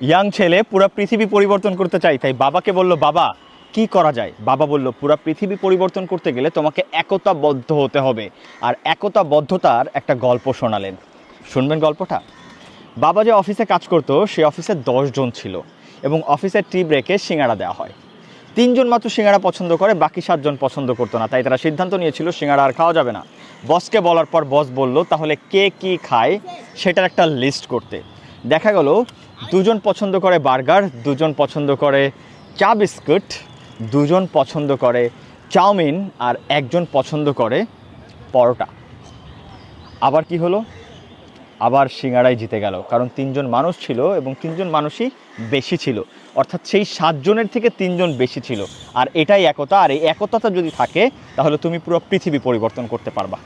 Young ছেলে পুরো পৃথিবী পরিবর্তন করতে চাই তাই বাবাকে বলল, বাবা, কি করা যায়? বাবা বলল, পুরো পৃথিবী পরিবর্তন করতে গেলে তোমাকে একতাবদ্ধ হতে হবে। আর একতাবদ্ধতার একটা গল্প শোনালেন। শুনবেন গল্পটা? বাবা যে অফিসে কাজ করতো সেই অফিসে জন ছিল এবং অফিসের টি ব্রেকে সিঙ্গাড়া দেওয়া হয়। তিনজন মাত্র সিঙ্গাড়া পছন্দ করে, বাকি সাতজন পছন্দ করতো না, তাই তারা সিদ্ধান্ত নিয়েছিল সিঙ্গাড়া আর খাওয়া যাবে না। বসকে বলার পর বস বলল, তাহলে কে কি খায় সেটার একটা লিস্ট করতে। দেখা গেল দুজন পছন্দ করে বার্গার, দুজন পছন্দ করে চা বিস্কুট, দুজন পছন্দ করে চাউমিন আর একজন পছন্দ করে পরোটা। আবার কি হলো? আবার সিঙ্গারাই জিতে গেল, কারণ তিনজন মানুষ ছিল এবং তিনজন মানুষই বেশি ছিল। অর্থাৎ সেই সাতজনের থেকে তিনজন বেশি ছিল। আর এটাই একতা, আর এই একতাটা যদি থাকে, তাহলে তুমি পুরো পৃথিবী পরিবর্তন করতে পারবা।